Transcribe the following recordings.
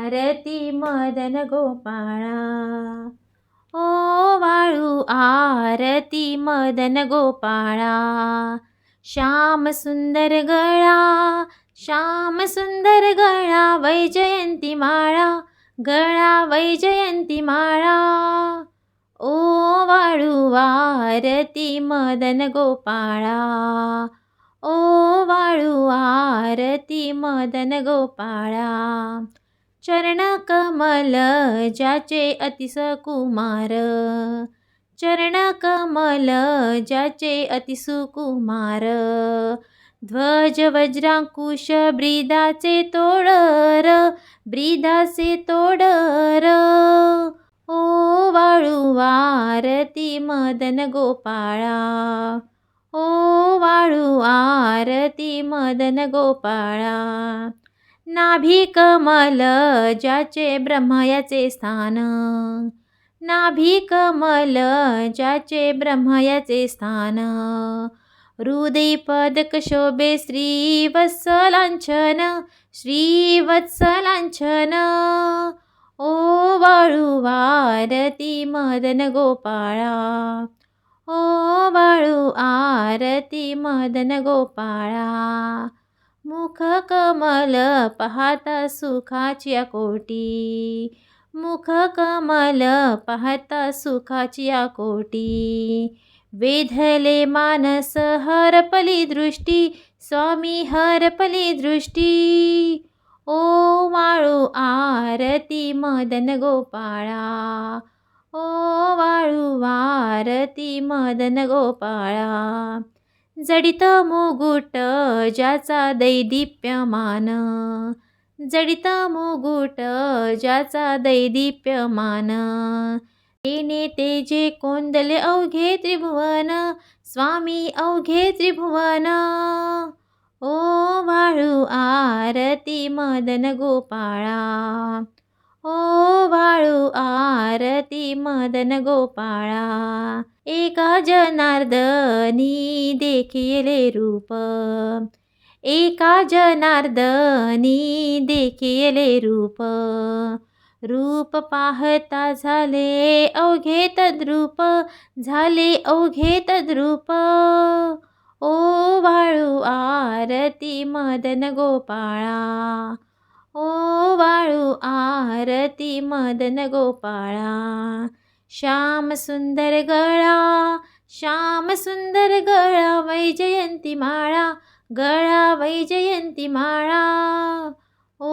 आरती मदन गोपाळा. ओ वाळू आरती मदन गोपाळा. श्याम सुंदर गळा श्याम सुंदर गळा वैजयंती माळा गळा वैजयंती माळा. ओ वाळू आरती मदन गोपाळा. ओ वाळू आरती मदन गोपाळा. चरण कमल ज्याचे अतिस कुमार चरण कमल ज्याचे अतिसुकुमार. ध्वज वज्रांकुश ब्रिदाचे तोडर ब्रिदाचे तोडर. ओ वाळू आरती मदन गोपाळा. ओ वाळू आरती मदन गोपाळा. नाभी कमल ज्याचे ब्रह्मयाचे स्थान. नाभी कमल ज्याचे ब्रह्मयाचे स्थान. हृदय पदक शोभे श्रीवत्सलांछन. ओ वाळू आरती मदन गोपाळा ओ वाळू आरती मदन गोपाळा. मुख कमल पाहता सुखाच्या कोटी. मुख कमल पाहता सुखाच्या कोटी. वेधले मानस हरपली दृष्टी स्वामी हरपली दृष्टी. ओ वाळू आरती मदन गोपाळा. ओ वाळू आरती मदन गोपाळा. जडित मुगुट ज्याचा दैदिप्यमान. जडित मुगुट ज्याचा दैदिप्यमान. तेने तेजे कोंदले अवघे त्रिभुवन स्वामी अवघे त्रिभुवन. ओ वाळू आरती मदन गोपाळा. ओ वाळू आरती मदन गोपाळा एका जनार्दनी देखिले रूप. एका जनार्दनी देखिले रूप. रूप पाहता झाले अवघे तद्रूप झाले अवघे तद्रूप. ओ वाळू आरती मदन गोपाळा ओ वाळू आरती मदन गोपाळा श्याम सुंदर गळा श्याम सुंदर गळा वैजयंती माळा गळा वैजयंती माळा. ओ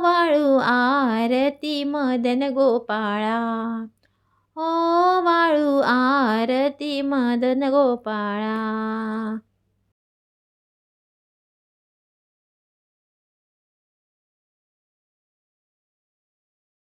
वाळू आरती मदन गोपाळा ओ वाळू आरती मदन गोपाळा.